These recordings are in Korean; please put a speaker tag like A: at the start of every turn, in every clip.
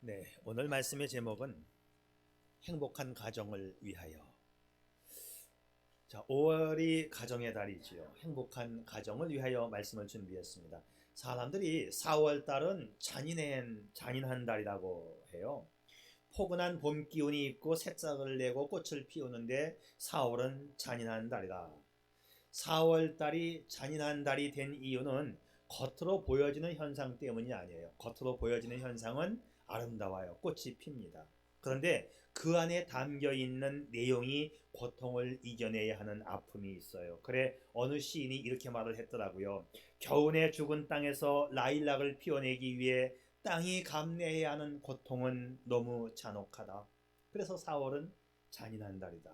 A: 네, 오늘 말씀의 제목은 행복한 가정을 위하여. 자, 5월이 가정의 달이지요. 행복한 가정을 위하여 말씀을 준비했습니다. 사람들이 4월 달은 잔인한 잔인한 달이라고 해요. 포근한 봄 기운이 있고 새싹을 내고 꽃을 피우는데 4월은 잔인한 달이다. 4월 달이 잔인한 달이 된 이유는 겉으로 보여지는 현상 때문이 아니에요. 겉으로 보여지는 현상은 아름다워요. 꽃이 핍니다. 그런데 그 안에 담겨 있는 내용이 고통을 이겨내야 하는 아픔이 있어요. 그래 어느 시인이 이렇게 말을 했더라고요. 겨우내 죽은 땅에서 라일락을 피워내기 위해 땅이 감내해야 하는 고통은 너무 잔혹하다. 그래서 4월은 잔인한 달이다.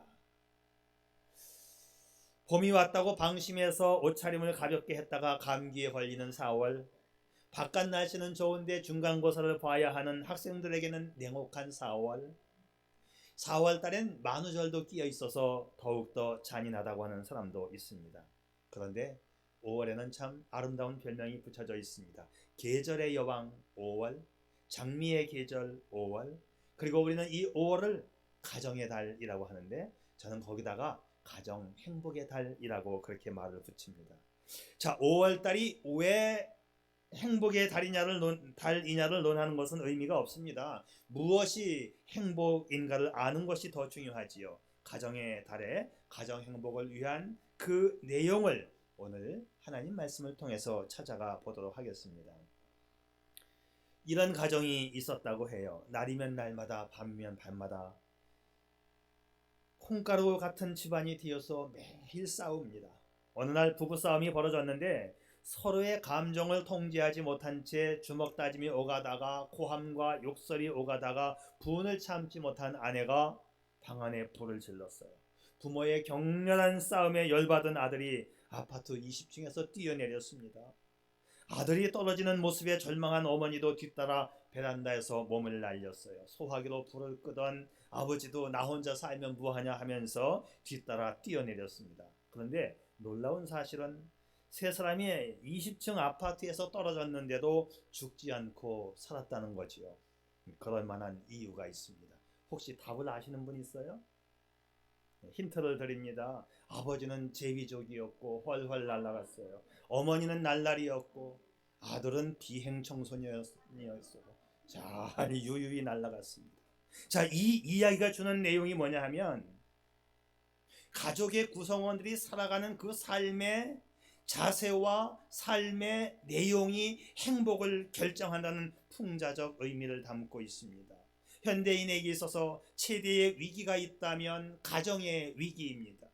A: 봄이 왔다고 방심해서 옷차림을 가볍게 했다가 감기에 걸리는 4월. 바깥 날씨는 좋은데 중간고사를 봐야 하는 학생들에게는 냉혹한 4월. 4월 달엔 만우절도 끼어 있어서 더욱더 잔인하다고 하는 사람도 있습니다. 그런데 5월에는 참 아름다운 별명이 붙여져 있습니다. 계절의 여왕 5월, 장미의 계절 5월, 그리고 우리는 이 5월을 가정의 달이라고 하는데 저는 거기다가 가정 행복의 달이라고 그렇게 말을 붙입니다. 자, 5월 달이 왜 행복의 달이냐를 논, 달이냐를 논하는 것은 의미가 없습니다. 무엇이 행복인가를 아는 것이 더 중요하지요. 가정의 달에 가정 행복을 위한 그 내용을 오늘 하나님 말씀을 통해서 찾아가 보도록 하겠습니다. 이런 가정이 있었다고 해요. 날이면 날마다 밤이면 밤마다 콩가루 같은 집안이 되어서 매일 싸웁니다. 어느 날 부부 싸움이 벌어졌는데 서로의 감정을 통제하지 못한 채 주먹 다짐이 오가다가 고함과 욕설이 오가다가 분을 참지 못한 아내가 방 안에 불을 질렀어요. 부모의 격렬한 싸움에 열받은 아들이 아파트 20층에서 뛰어내렸습니다. 아들이 떨어지는 모습에 절망한 어머니도 뒤따라 베란다에서 몸을 날렸어요. 소화기로 불을 끄던 아버지도 나 혼자 살면 뭐하냐 하면서 뒤따라 뛰어내렸습니다. 그런데 놀라운 사실은 세 사람이 20층 아파트에서 떨어졌는데도 죽지 않고 살았다는 거지요. 그럴 만한 이유가 있습니다. 혹시 답을 아시는 분 있어요? 힌트를 드립니다. 아버지는 제비족이었고 훨훨 날아갔어요. 어머니는 날라리였고 아들은 비행 청소년이었어요. 잘 유유히 날아갔습니다. 자, 이 이야기가 주는 내용이 뭐냐 하면 가족의 구성원들이 살아가는 그 삶의 자세와 삶의 내용이 행복을 결정한다는 풍자적 의미를 담고 있습니다. 현대인에게 있어서 최대의 위기가 있다면 가정의 위기입니다.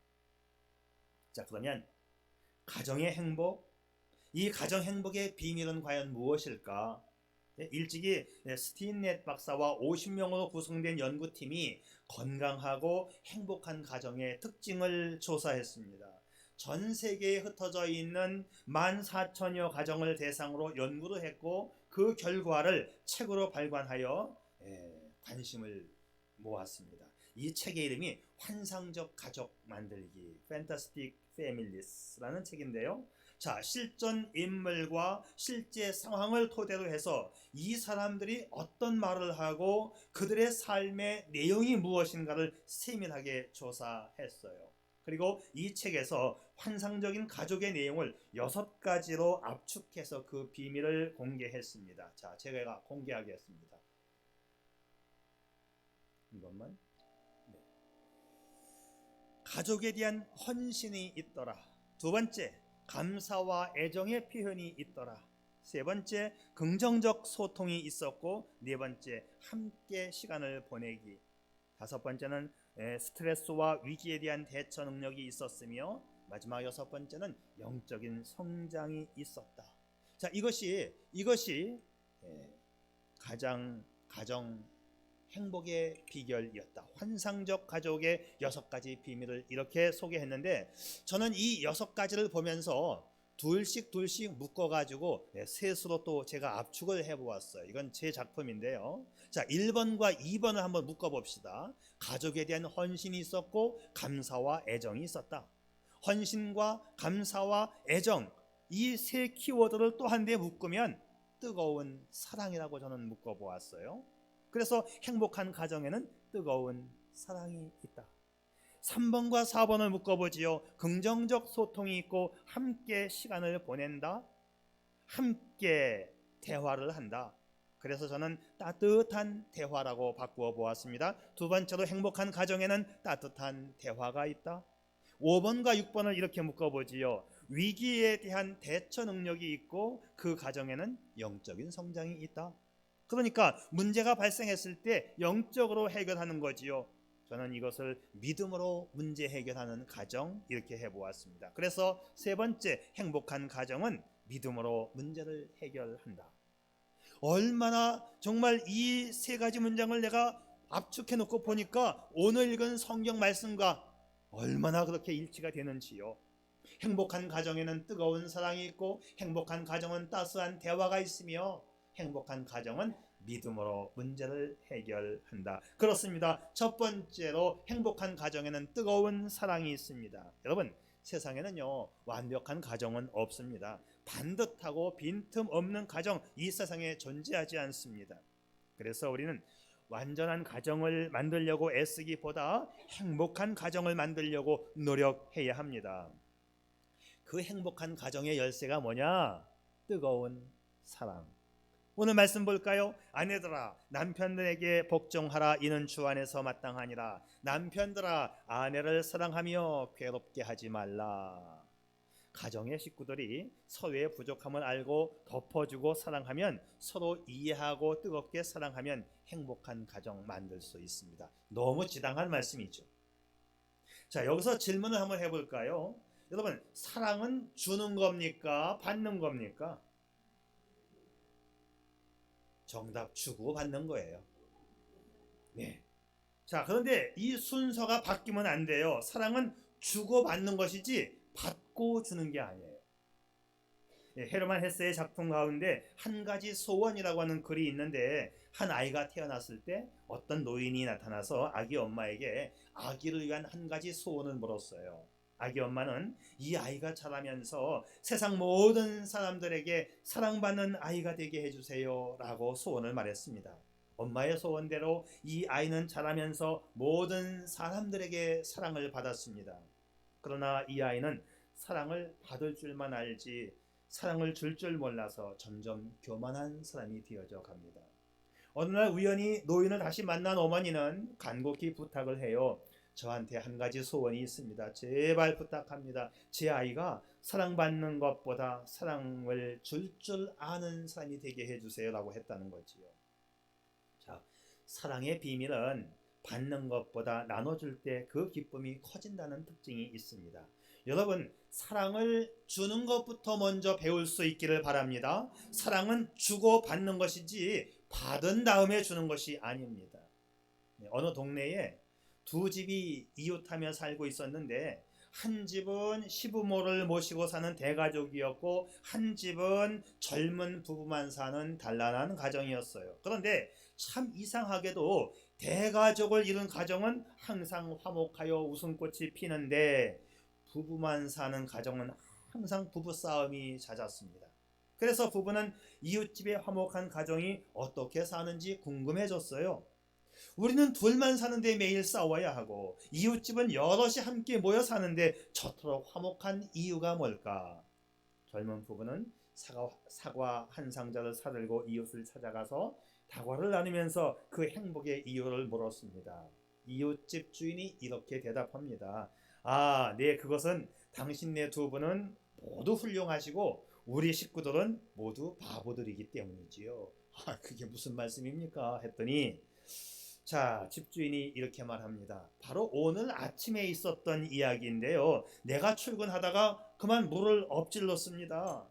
A: 자, 그러면 가정의 행복, 이 가정 행복의 비밀은 과연 무엇일까? 네, 일찍이 스틴넷 박사와 50명으로 구성된 연구팀이 건강하고 행복한 가정의 특징을 조사했습니다. 전 세계에 흩어져 있는 14,000여 가정을 대상으로 연구를 했고 그 결과를 책으로 발간하여 관심을 모았습니다. 이 책의 이름이 환상적 가족 만들기 (Fantastic Families라는 책인데요. 자, 실존 인물과 실제 상황을 토대로 해서 이 사람들이 어떤 말을 하고 그들의 삶의 내용이 무엇인가를 세밀하게 조사했어요. 그리고 이 책에서 환상적인 가족의 내용을 여섯 가지로 압축해서 그 비밀을 공개했습니다. 자, 제가 공개하겠습니다. 이것만. 네. 가족에 대한 헌신이 있더라. 두 번째, 감사와 애정의 표현이 있더라. 세 번째, 긍정적 소통이 있었고, 네 번째, 함께 시간을 보내기. 다섯 번째는 스트레스와 위기에 대한 대처 능력이 있었으며, 마지막 여섯 번째는 영적인 성장이 있었다. 자, 이것이 이것이 가장 가정 행복의 비결이었다. 환상적 가족의 여섯 가지 비밀을 이렇게 소개했는데 저는 이 여섯 가지를 보면서 둘씩 둘씩 묶어가지고 셋으로 또 제가 압축을 해보았어요. 이건 제 작품인데요. 자, 1번과 2번을 한번 묶어봅시다. 가족에 대한 헌신이 있었고 감사와 애정이 있었다. 헌신과 감사와 애정 이 세 키워드를 또 한 대 묶으면 뜨거운 사랑이라고 저는 묶어보았어요. 그래서 행복한 가정에는 뜨거운 사랑이 있다. 3번과 4번을 묶어보지요. 긍정적 소통이 있고 함께 시간을 보낸다. 함께 대화를 한다. 그래서 저는 따뜻한 대화라고 바꾸어 보았습니다. 두 번째로 행복한 가정에는 따뜻한 대화가 있다. 5번과 6번을 이렇게 묶어보지요. 위기에 대한 대처 능력이 있고 그 가정에는 영적인 성장이 있다. 그러니까 문제가 발생했을 때 영적으로 해결하는 거지요. 저는 이것을 믿음으로 문제 해결하는 가정 이렇게 해보았습니다. 그래서 세 번째 행복한 가정은 믿음으로 문제를 해결한다. 얼마나 정말 이 세 가지 문장을 내가 압축해 놓고 보니까 오늘 읽은 성경 말씀과 얼마나 그렇게 일치가 되는지요. 행복한 가정에는 뜨거운 사랑이 있고 행복한 가정은 따스한 대화가 있으며 행복한 가정은 믿음으로 문제를 해결한다. 그렇습니다. 첫 번째로 행복한 가정에는 뜨거운 사랑이 있습니다. 여러분, 세상에는요, 완벽한 가정은 없습니다. 반듯하고 빈틈 없는 가정 이 세상에 존재하지 않습니다. 그래서 우리는 완전한 가정을 만들려고 애쓰기보다 행복한 가정을 만들려고 노력해야 합니다. 그 행복한 가정의 열쇠가 뭐냐? 뜨거운 사랑. 오늘 말씀 볼까요? 아내들아 남편들에게 복종하라 이는 주 안에서 마땅하니라 남편들아 아내를 사랑하며 괴롭게 하지 말라 가정의 식구들이 서로의 부족함을 알고 덮어주고 사랑하면 서로 이해하고 뜨겁게 사랑하면 행복한 가정 만들 수 있습니다 너무 지당한 말씀이죠 자 여기서 질문을 한번 해볼까요? 여러분 사랑은 주는 겁니까? 받는 겁니까? 정답 주고 받는 거예요. 네. 자, 그런데 이 순서가 바뀌면 안 돼요. 사랑은 주고 받는 것이지 받고 주는 게 아니에요. 예, 헤르만 헤세의 작품 가운데 한 가지 소원이라고 하는 글이 있는데 한 아이가 태어났을 때 어떤 노인이 나타나서 아기 엄마에게 아기를 위한 한 가지 소원을 물었어요. 아기 엄마는 이 아이가 자라면서 세상 모든 사람들에게 사랑받는 아이가 되게 해주세요 라고 소원을 말했습니다. 엄마의 소원대로 이 아이는 자라면서 모든 사람들에게 사랑을 받았습니다. 그러나 이 아이는 사랑을 받을 줄만 알지 사랑을 줄줄 몰라서 점점 교만한 사람이 되어져 갑니다. 어느 날 우연히 노인을 다시 만난 어머니는 간곡히 부탁을 해요. 저한테 한 가지 소원이 있습니다. 제발 부탁합니다. 제 아이가 사랑받는 것보다 사랑을 줄줄 아는 사람이 되게 해주세요라고 했다는 거지요. 자, 사랑의 비밀은 받는 것보다 나눠줄 때 그 기쁨이 커진다는 특징이 있습니다. 여러분, 사랑을 주는 것부터 먼저 배울 수 있기를 바랍니다. 사랑은 주고 받는 것이지 받은 다음에 주는 것이 아닙니다. 네, 어느 동네에 두 집이 이웃하며 살고 있었는데 한 집은 시부모를 모시고 사는 대가족이었고 한 집은 젊은 부부만 사는 단란한 가정이었어요. 그런데 참 이상하게도 대가족을 이룬 가정은 항상 화목하여 웃음꽃이 피는데 부부만 사는 가정은 항상 부부 싸움이 잦았습니다. 그래서 부부는 이웃집의 화목한 가정이 어떻게 사는지 궁금해졌어요. 우리는 둘만 사는데 매일 싸워야 하고 이웃집은 여럿이 함께 모여 사는데 저토록 화목한 이유가 뭘까? 젊은 부부는 사과, 사과 한 상자를 사들고 이웃을 찾아가서 다과를 나누면서 그 행복의 이유를 물었습니다. 이웃집 주인이 이렇게 대답합니다. 아, 네, 그것은 당신네 두 분은 모두 훌륭하시고 우리 식구들은 모두 바보들이기 때문이지요. 아, 그게 무슨 말씀입니까? 했더니 자, 집주인이 이렇게 말합니다. 바로 오늘 아침에 있었던 이야기인데요. 내가 출근하다가 그만 물을 엎질렀습니다.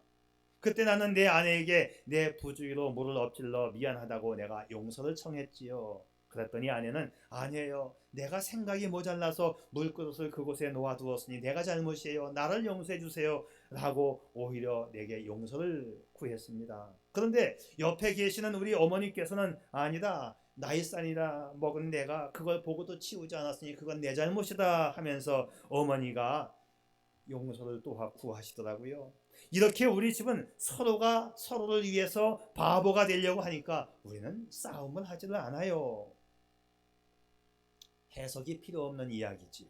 A: 그때 나는 내 아내에게 내 부주의로 물을 엎질러 미안하다고 내가 용서를 청했지요. 그랬더니 아내는 아니에요. 내가 생각이 모자라서 물그릇을 그곳에 놓아두었으니 내가 잘못이에요. 나를 용서해 주세요. 라고 오히려 내게 용서를 구했습니다. 그런데 옆에 계시는 우리 어머니께서는 아니다. 나이산이라 먹은 내가 그걸 보고도 치우지 않았으니 그건 내 잘못이다 하면서 어머니가 용서를 또 구하시더라고요. 이렇게 우리 집은 서로가 서로를 위해서 바보가 되려고 하니까 우리는 싸움을 하지를 않아요. 해석이 필요 없는 이야기지요.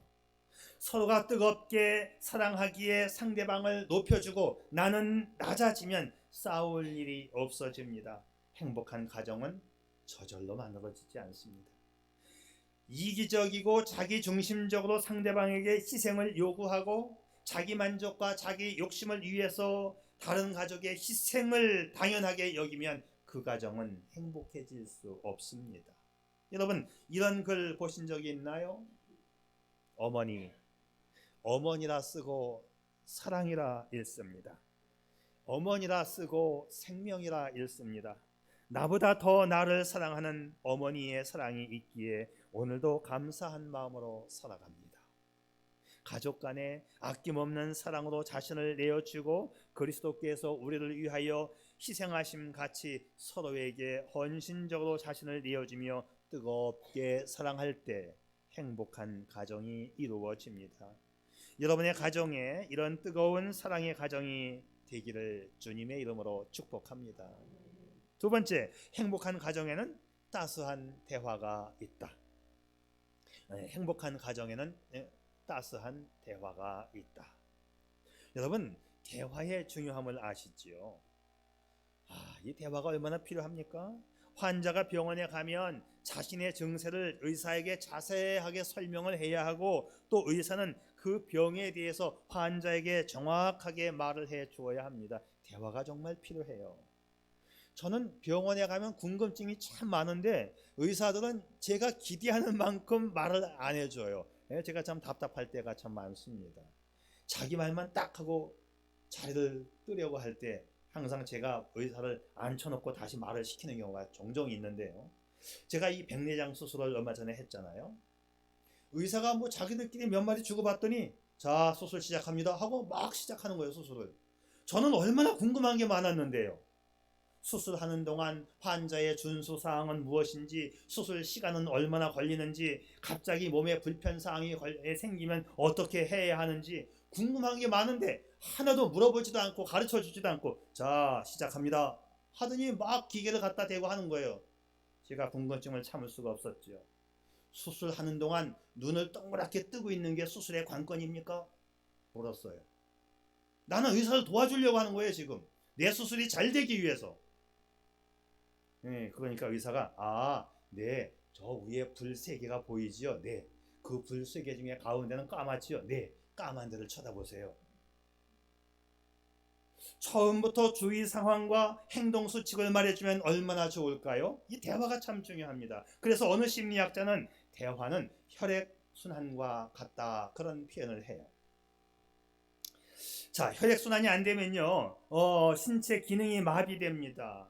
A: 서로가 뜨겁게 사랑하기에 상대방을 높여주고 나는 낮아지면 싸울 일이 없어집니다. 행복한 가정은 저절로 만들어지지 않습니다. 이기적이고 자기 중심적으로 상대방에게 희생을 요구하고 자기 만족과 자기 욕심을 위해서 다른 가족의 희생을 당연하게 여기면 그 가정은 행복해질 수 없습니다. 여러분 이런 글 보신 적이 있나요? 어머니 어머니라 쓰고 사랑이라 읽습니다. 어머니라 쓰고 생명이라 읽습니다. 나보다 더 나를 사랑하는 어머니의 사랑이 있기에 오늘도 감사한 마음으로 살아갑니다. 가족 간에 아낌없는 사랑으로 자신을 내어주고 그리스도께서 우리를 위하여 희생하심 같이 서로에게 헌신적으로 자신을 내어주며 뜨겁게 사랑할 때 행복한 가정이 이루어집니다. 여러분의 가정에 이런 뜨거운 사랑의 가정이 되기를 주님의 이름으로 축복합니다. 두 번째, 행복한 가정에는 따스한 대화가 있다. 네, 행복한 가정에는 네, 따스한 대화가 있다. 여러분, 대화의 중요함을 아시지요? 아, 이 대화가 얼마나 필요합니까? 환자가 병원에 가면 자신의 증세를 의사에게 자세하게 설명을 해야 하고 또 의사는 그 병에 대해서 환자에게 정확하게 말을 해 주어야 합니다. 대화가 정말 필요해요. 저는 병원에 가면 궁금증이 참 많은데 의사들은 제가 기대하는 만큼 말을 안 해줘요. 예, 제가 참 답답할 때가 참 많습니다. 자기 말만 딱 하고 자리를 뜨려고 할 때 항상 제가 의사를 앉혀놓고 다시 말을 시키는 경우가 종종 있는데요. 제가 이 백내장 수술을 얼마 전에 했잖아요. 의사가 뭐 자기들끼리 몇 마디 주고받더니 자 수술 시작합니다 하고 막 시작하는 거예요 수술을. 저는 얼마나 궁금한 게 많았는데요. 수술하는 동안 환자의 준수 사항은 무엇인지, 수술 시간은 얼마나 걸리는지, 갑자기 몸에 불편 사항이 생기면 어떻게 해야 하는지 궁금한 게 많은데 하나도 물어보지도 않고 가르쳐 주지도 않고 자 시작합니다 하더니 막 기계를 갖다 대고 하는 거예요. 제가 궁금증을 참을 수가 없었죠. 수술하는 동안 눈을 동그랗게 뜨고 있는 게 수술의 관건입니까? 물었어요. 나는 의사를 도와주려고 하는 거예요 지금 내 수술이 잘 되기 위해서. 네, 그러니까 의사가 아, 네, 저 위에 불 세 개가 보이지요? 네, 그 불 세 개 중에 가운데는 까맣지요? 네, 까만 데를 쳐다보세요. 처음부터 주의 상황과 행동 수칙을 말해주면 얼마나 좋을까요? 이 대화가 참 중요합니다. 그래서 어느 심리학자는 대화는 혈액 순환과 같다 그런 표현을 해요. 자, 혈액 순환이 안 되면요, 어, 신체 기능이 마비됩니다.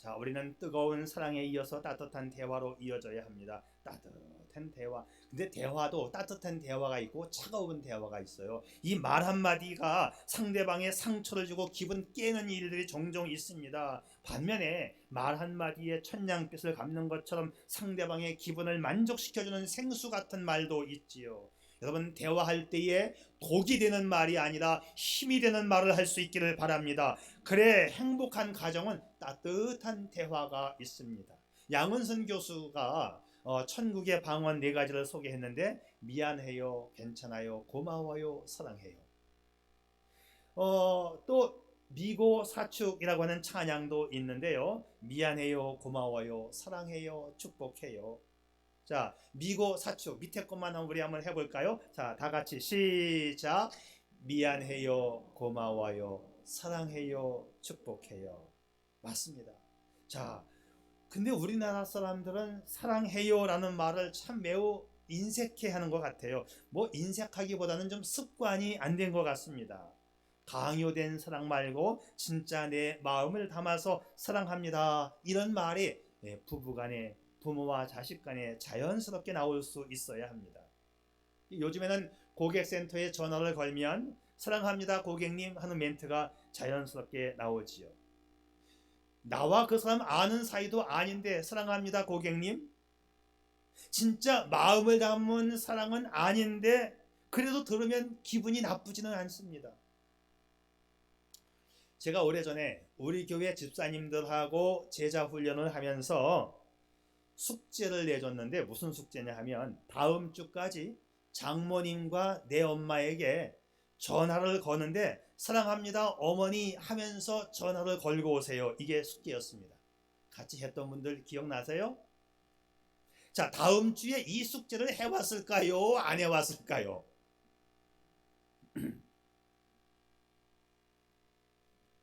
A: 자, 우리는 뜨거운 사랑에 이어서 따뜻한 대화로 이어져야 합니다. 따뜻한 대화. 근데 대화도 따뜻한 대화가 있고 차가운 대화가 있어요. 이 말 한마디가 상대방의 상처를 주고 기분 깨는 일들이 종종 있습니다. 반면에 말 한마디에 천냥빛을 갚는 것처럼 상대방의 기분을 만족시켜주는 생수 같은 말도 있지요. 여러분 대화할 때에 독이 되는 말이 아니라 힘이 되는 말을 할 수 있기를 바랍니다. 그래 행복한 가정은 따뜻한 대화가 있습니다. 양은선 교수가 어, 천국의 방언 네 가지를 소개했는데 미안해요, 괜찮아요, 고마워요, 사랑해요. 어, 또 미고 사축이라고 하는 찬양도 있는데요. 미안해요, 고마워요, 사랑해요, 축복해요. 자, 미고 사축 밑에 것만 우리 한번 해볼까요? 자, 다 같이 시작. 미안해요, 고마워요, 사랑해요, 축복해요. 맞습니다. 자, 근데 우리나라 사람들은 사랑해요라는 말을 참 매우 인색해 하는 것 같아요. 뭐 인색하기보다는 좀 습관이 안 된 것 같습니다. 강요된 사랑 말고 진짜 내 마음을 담아서 사랑합니다. 이런 말이 예, 부부 간에 부모와 자식 간에 자연스럽게 나올 수 있어야 합니다. 요즘에는 고객센터에 전화를 걸면 사랑합니다 고객님 하는 멘트가 자연스럽게 나오지요. 나와 그 사람 아는 사이도 아닌데 사랑합니다 고객님 진짜 마음을 담은 사랑은 아닌데 그래도 들으면 기분이 나쁘지는 않습니다. 제가 오래전에 우리 교회 집사님들하고 제자 훈련을 하면서 숙제를 내줬는데 무슨 숙제냐 하면 다음 주까지 장모님과 내 엄마에게 전화를 거는데 사랑합니다 어머니 하면서 전화를 걸고 오세요. 이게 숙제였습니다. 같이 했던 분들 기억나세요? 자, 다음 주에 이 숙제를 해왔을까요? 안 해왔을까요?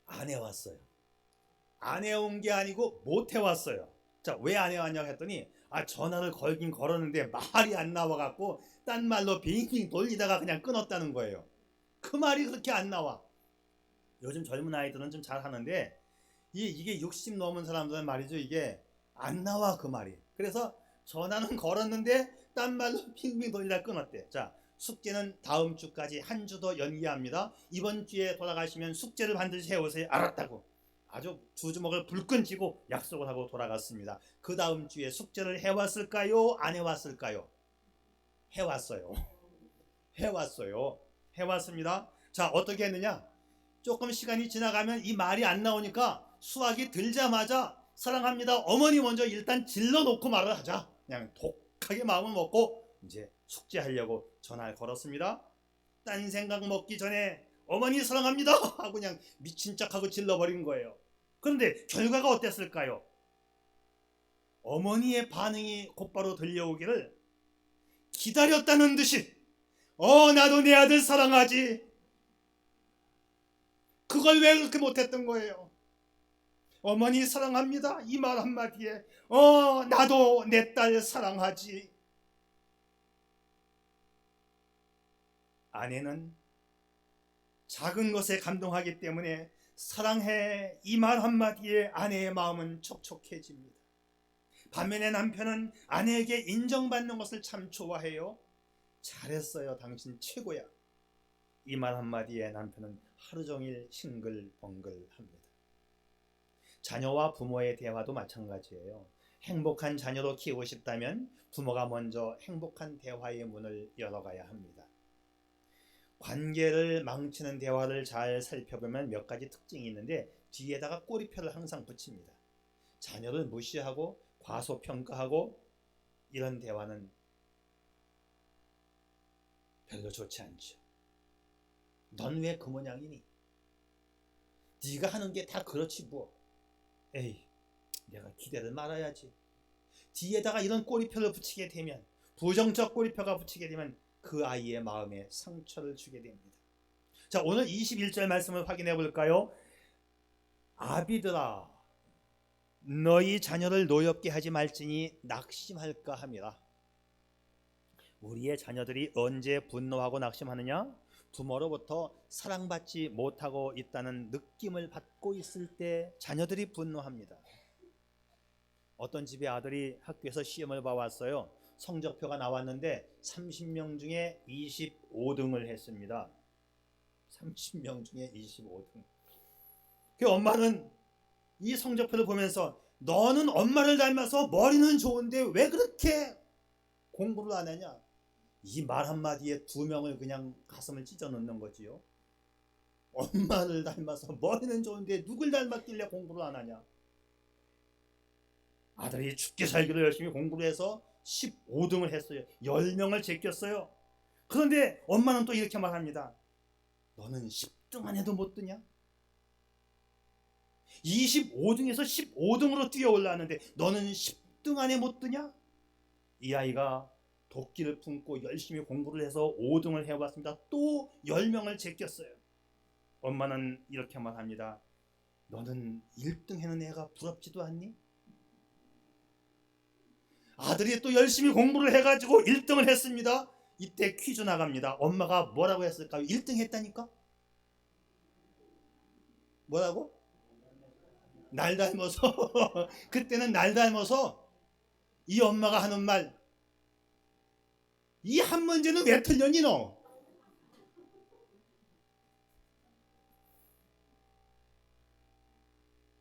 A: 안 해왔어요. 안 해온 게 아니고 못 해왔어요. 자, 왜 안 해왔냐고 했더니 아 전화를 걸긴 걸었는데 말이 안 나와갖고 딴 말로 빙빙 돌리다가 그냥 끊었다는 거예요. 그 말이 그렇게 안 나와. 요즘 젊은 아이들은 좀 잘하는데 이, 이게 60 넘은 사람들은 말이죠. 이게 안 나와 그 말이. 그래서 전화는 걸었는데 딴 말로 빙빙 돌리다 끊었대. 자, 숙제는 다음 주까지 한 주 더 연기합니다. 이번 주에 돌아가시면 숙제를 반드시 해오세요. 알았다고. 아주 두 주먹을 불끈 쥐고 약속을 하고 돌아갔습니다. 그 다음 주에 숙제를 해왔을까요? 안 해왔을까요? 해왔어요. 해왔어요. 해왔습니다. 자, 어떻게 했느냐? 조금 시간이 지나가면 이 말이 안 나오니까 수학이 들자마자 사랑합니다. 어머니 먼저 일단 질러 놓고 말을 하자. 그냥 독하게 마음을 먹고 이제 숙제하려고 전화를 걸었습니다. 딴 생각 먹기 전에 어머니 사랑합니다 하고 그냥 미친 척하고 질러버린 거예요. 그런데 결과가 어땠을까요? 어머니의 반응이 곧바로 들려오기를 기다렸다는 듯이 어 나도 내 아들 사랑하지 그걸 왜 그렇게 못했던 거예요? 어머니 사랑합니다 이 말 한마디에 어 나도 내 딸 사랑하지 아내는 작은 것에 감동하기 때문에 사랑해 이 말 한마디에 아내의 마음은 촉촉해집니다. 반면에 남편은 아내에게 인정받는 것을 참 좋아해요. 잘했어요. 당신 최고야. 이 말 한마디에 남편은 하루 종일 싱글벙글합니다. 자녀와 부모의 대화도 마찬가지예요. 행복한 자녀로 키우고 싶다면 부모가 먼저 행복한 대화의 문을 열어가야 합니다. 관계를 망치는 대화를 잘 살펴보면 몇 가지 특징이 있는데 뒤에다가 꼬리표를 항상 붙입니다. 자녀를 무시하고 과소평가하고 이런 대화는 별로 좋지 않죠. 넌 왜 그 모양이니? 네가 하는 게 다 그렇지 뭐. 에이, 내가 기대를 말아야지. 뒤에다가 이런 꼬리표를 붙이게 되면 부정적 꼬리표가 붙이게 되면 그 아이의 마음에 상처를 주게 됩니다. 자, 오늘 21절 말씀을 확인해 볼까요? 아비들아, 너희 자녀를 노엽게 하지 말지니 낙심할까 합니다. 우리의 자녀들이 언제 분노하고 낙심하느냐? 부모로부터 사랑받지 못하고 있다는 느낌을 받고 있을 때 자녀들이 분노합니다. 어떤 집의 아들이 학교에서 시험을 봐왔어요. 성적표가 나왔는데 30명 중에 25등을 했습니다. 30명 중에 25등. 그 엄마는 이 성적표를 보면서 너는 엄마를 닮아서 머리는 좋은데 왜 그렇게 공부를 안 하냐? 이 말 한마디에 두 명을 그냥 가슴을 찢어 넣는 거지요. 엄마를 닮아서 머리는 좋은데 누굴 닮았길래 공부를 안 하냐? 아들이 죽게 살기로 열심히 공부를 해서 15등을 했어요. 10명을 제꼈어요. 그런데 엄마는 또 이렇게 말합니다. 너는 10등 안에도 못 드냐? 25등에서 15등으로 뛰어 올라왔는데 너는 10등 안에 못 드냐? 이 아이가 도끼를 품고 열심히 공부를 해서 5등을 해왔습니다. 또 10명을 제꼈어요. 엄마는 이렇게 말합니다. 너는 1등 해는 애가 부럽지도 않니? 아들이 또 열심히 공부를 해가지고 1등을 했습니다. 이때 퀴즈 나갑니다. 엄마가 뭐라고 했을까요? 1등 했다니까? 뭐라고? 날 닮아서 그때는 날 닮아서 이 엄마가 하는 말 이 한 문제는 왜 틀렸니 너?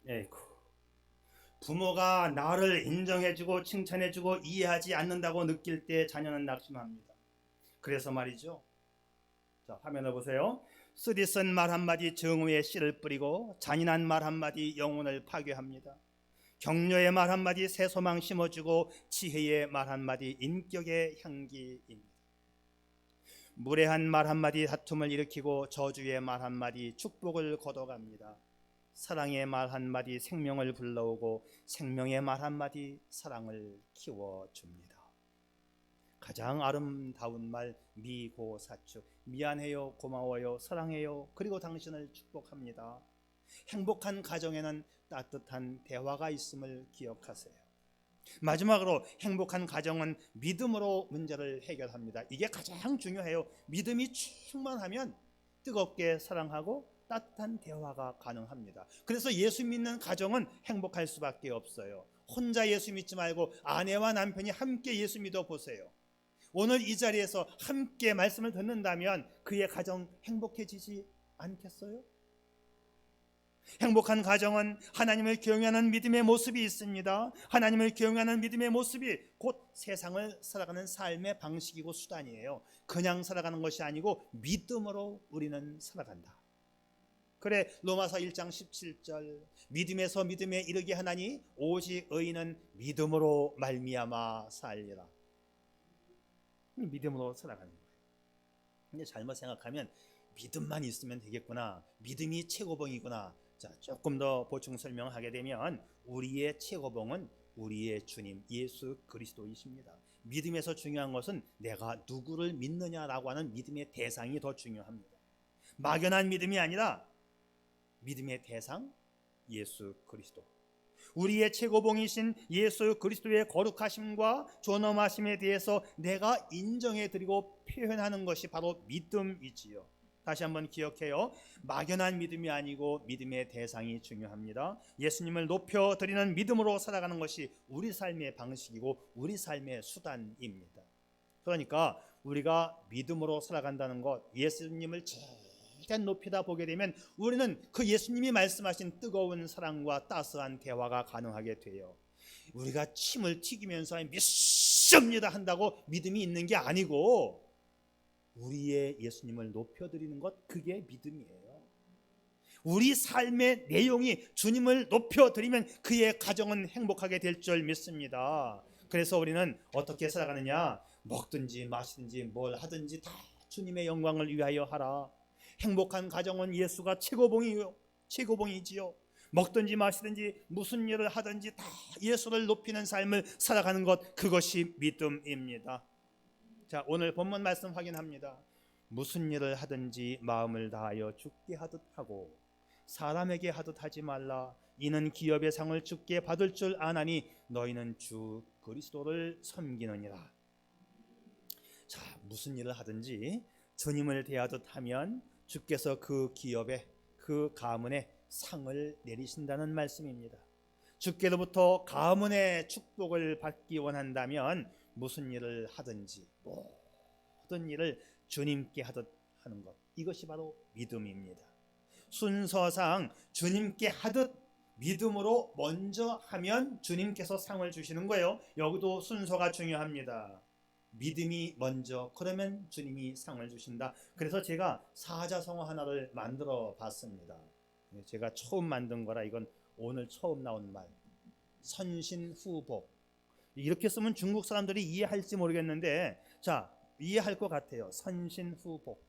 A: 에이쿠 부모가 나를 인정해주고 칭찬해주고 이해하지 않는다고 느낄 때 자녀는 낙심합니다. 그래서 말이죠. 자, 화면을 보세요. 쓰디쓴 말 한마디 정오에 씨를 뿌리고 잔인한 말 한마디 영혼을 파괴합니다. 격려의 말 한마디 새 소망 심어주고 지혜의 말 한마디 인격의 향기입니다. 무례한 말 한마디 다툼을 일으키고 저주의 말 한마디 축복을 거둬갑니다. 사랑의 말 한마디 생명을 불러오고 생명의 말 한마디 사랑을 키워줍니다. 가장 아름다운 말 미고사축 미안해요 고마워요 사랑해요 그리고 당신을 축복합니다. 행복한 가정에는 따뜻한 대화가 있음을 기억하세요. 마지막으로 행복한 가정은 믿음으로 문제를 해결합니다. 이게 가장 중요해요. 믿음이 충만하면 뜨겁게 사랑하고 따뜻한 대화가 가능합니다. 그래서 예수 믿는 가정은 행복할 수밖에 없어요. 혼자 예수 믿지 말고 아내와 남편이 함께 예수 믿어 보세요. 오늘 이 자리에서 함께 말씀을 듣는다면 그의 가정 행복해지지 않겠어요? 행복한 가정은 하나님을 경외하는 믿음의 모습이 있습니다. 하나님을 경외하는 믿음의 모습이 곧 세상을 살아가는 삶의 방식이고 수단이에요. 그냥 살아가는 것이 아니고 믿음으로 우리는 살아간다. 그래 로마서 1장 17절 믿음에서 믿음에 이르게 하나니 오직 의인은 믿음으로 말미암아 살리라. 믿음으로 살아가는 거예요. 근데 잘못 생각하면 믿음만 있으면 되겠구나. 믿음이 최고봉이구나. 자, 조금 더 보충 설명하게 되면 우리의 최고봉은 우리의 주님 예수 그리스도이십니다. 믿음에서 중요한 것은 내가 누구를 믿느냐라고 하는 믿음의 대상이 더 중요합니다. 막연한 믿음이 아니라 믿음의 대상 예수 그리스도. 우리의 최고봉이신 예수 그리스도의 거룩하심과 존엄하심에 대해서 내가 인정해 드리고 표현하는 것이 바로 믿음이지요. 다시 한번 기억해요. 막연한 믿음이 아니고 믿음의 대상이 중요합니다. 예수님을 높여 드리는 믿음으로 살아가는 것이 우리 삶의 방식이고 우리 삶의 수단입니다. 그러니까 우리가 믿음으로 살아간다는 것, 예수님을 최대한 높이다 보게 되면 우리는 그 예수님이 말씀하신 뜨거운 사랑과 따스한 대화가 가능하게 돼요. 우리가 침을 튀기면서 믿습니다 한다고 믿음이 있는 게 아니고 우리의 예수님을 높여드리는 것 그게 믿음이에요. 우리 삶의 내용이 주님을 높여드리면 그의 가정은 행복하게 될 줄 믿습니다. 그래서 우리는 어떻게 살아가느냐? 먹든지 마시든지 뭘 하든지 다 주님의 영광을 위하여 하라. 행복한 가정은 예수가 최고봉이요. 최고봉이지요. 먹든지 마시든지 무슨 일을 하든지 다 예수를 높이는 삶을 살아가는 것 그것이 믿음입니다. 자, 오늘 본문 말씀 확인합니다. 무슨 일을 하든지 마음을 다하여 죽게 하듯 하고 사람에게 하듯 하지 말라. 이는 기업의 상을 죽게 받을 줄 아나니 너희는 주 그리스도를 섬기느니라. 자, 무슨 일을 하든지 주님을 대하듯 하면 주께서 그 기업에 그 가문에 상을 내리신다는 말씀입니다. 주께로부터 가문의 축복을 받기 원한다면 무슨 일을 하든지 모든 일을 주님께 하듯 하는 것 이것이 바로 믿음입니다. 순서상 주님께 하듯 믿음으로 먼저 하면 주님께서 상을 주시는 거예요. 여기도 순서가 중요합니다. 믿음이 먼저 그러면 주님이 상을 주신다. 그래서 제가 사자성어 하나를 만들어 봤습니다. 제가 처음 만든 거라 이건 오늘 처음 나온 말. 선신 후복. 이렇게 쓰면 중국 사람들이 이해할지 모르겠는데 자 이해할 것 같아요. 선신후복.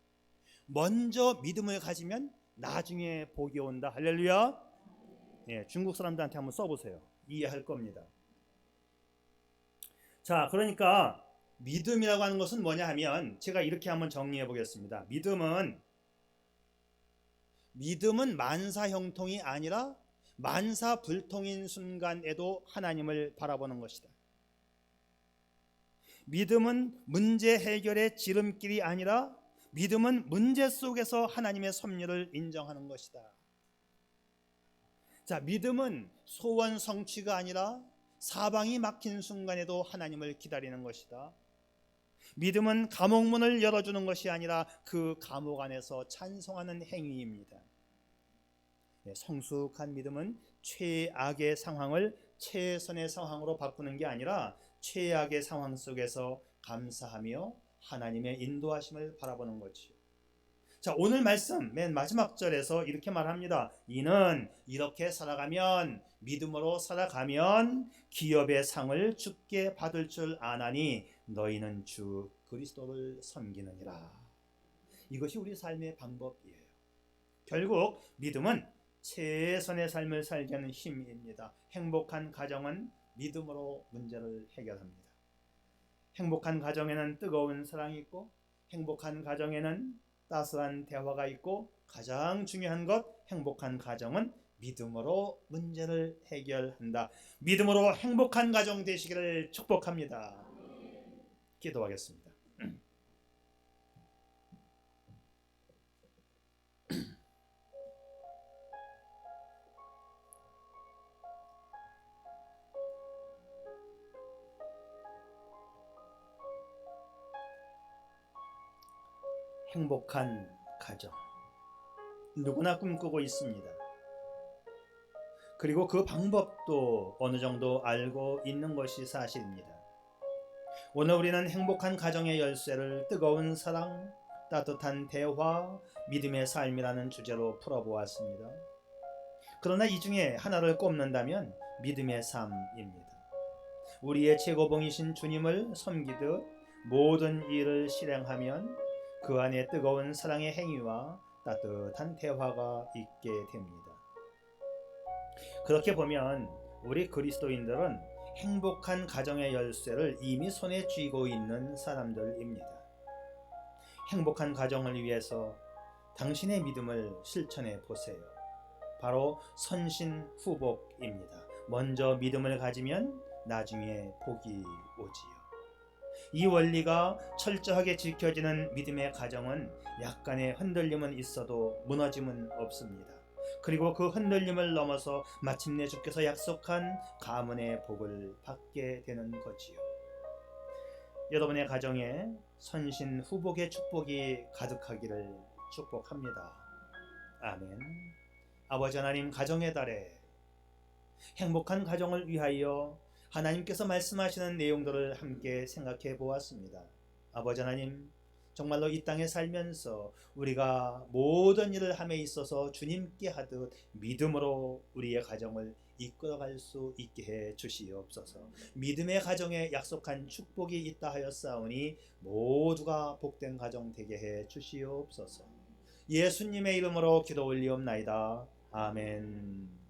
A: 먼저 믿음을 가지면 나중에 복이 온다. 할렐루야. 예, 중국 사람들한테 한번 써보세요. 이해할 겁니다. 자, 그러니까 믿음이라고 하는 것은 뭐냐 하면 제가 이렇게 한번 정리해 보겠습니다. 믿음은 믿음은 만사 형통이 아니라 만사 불통인 순간에도 하나님을 바라보는 것이다. 믿음은 문제 해결의 지름길이 아니라 믿음은 문제 속에서 하나님의 섭리를 인정하는 것이다. 자, 믿음은 소원 성취가 아니라 사방이 막힌 순간에도 하나님을 기다리는 것이다. 믿음은 감옥문을 열어주는 것이 아니라 그 감옥 안에서 찬송하는 행위입니다. 네, 성숙한 믿음은 최악의 상황을 최선의 상황으로 바꾸는 게 아니라 최악의 상황 속에서 감사하며 하나님의 인도하심을 바라보는 거지요. 자, 오늘 말씀 맨 마지막 절에서 이렇게 말합니다. 이는 이렇게 살아가면 믿음으로 살아가면 기업의 상을 주께 받을 줄 아나니 너희는 주 그리스도를 섬기느니라. 이것이 우리 삶의 방법이에요. 결국 믿음은 최선의 삶을 살게 하는 힘입니다. 행복한 가정은 믿음으로 문제를 해결합니다. 행복한 가정에는 뜨거운 사랑이 있고 행복한 가정에는 따스한 대화가 있고 가장 중요한 것 행복한 가정은 믿음으로 문제를 해결한다. 믿음으로 행복한 가정 되시기를 축복합니다. 기도하겠습니다. 행복한 가정. 누구나 꿈꾸고 있습니다. 그리고 그 방법도 어느 정도 알고 있는 것이 사실입니다. 오늘 우리는 행복한 가정의 열쇠를 뜨거운 사랑, 따뜻한 대화, 믿음의 삶이라는 주제로 풀어보았습니다. 그러나 이 중에 하나를 꼽는다면 믿음의 삶입니다. 우리의 최고봉이신 주님을 섬기듯 모든 일을 실행하면 그 안에 뜨거운 사랑의 행위와 따뜻한 대화가 있게 됩니다. 그렇게 보면 우리 그리스도인들은 행복한 가정의 열쇠를 이미 손에 쥐고 있는 사람들입니다. 행복한 가정을 위해서 당신의 믿음을 실천해 보세요. 바로 선신 후복입니다. 먼저 믿음을 가지면 나중에 복이 오지요. 이 원리가 철저하게 지켜지는 믿음의 가정은 약간의 흔들림은 있어도 무너짐은 없습니다. 그리고 그 흔들림을 넘어서 마침내 주께서 약속한 가문의 복을 받게 되는 거지요. 여러분의 가정에 선신 후복의 축복이 가득하기를 축복합니다. 아멘. 아버지 하나님 가정의 달에 행복한 가정을 위하여 하나님께서 말씀하시는 내용들을 함께 생각해 보았습니다. 아버지 하나님, 정말로 이 땅에 살면서 우리가 모든 일을 함에 있어서 주님께 하듯 믿음으로 우리의 가정을 이끌어갈 수 있게 해 주시옵소서. 믿음의 가정에 약속한 축복이 있다 하였사오니 모두가 복된 가정 되게 해 주시옵소서. 예수님의 이름으로 기도 올리옵나이다. 아멘.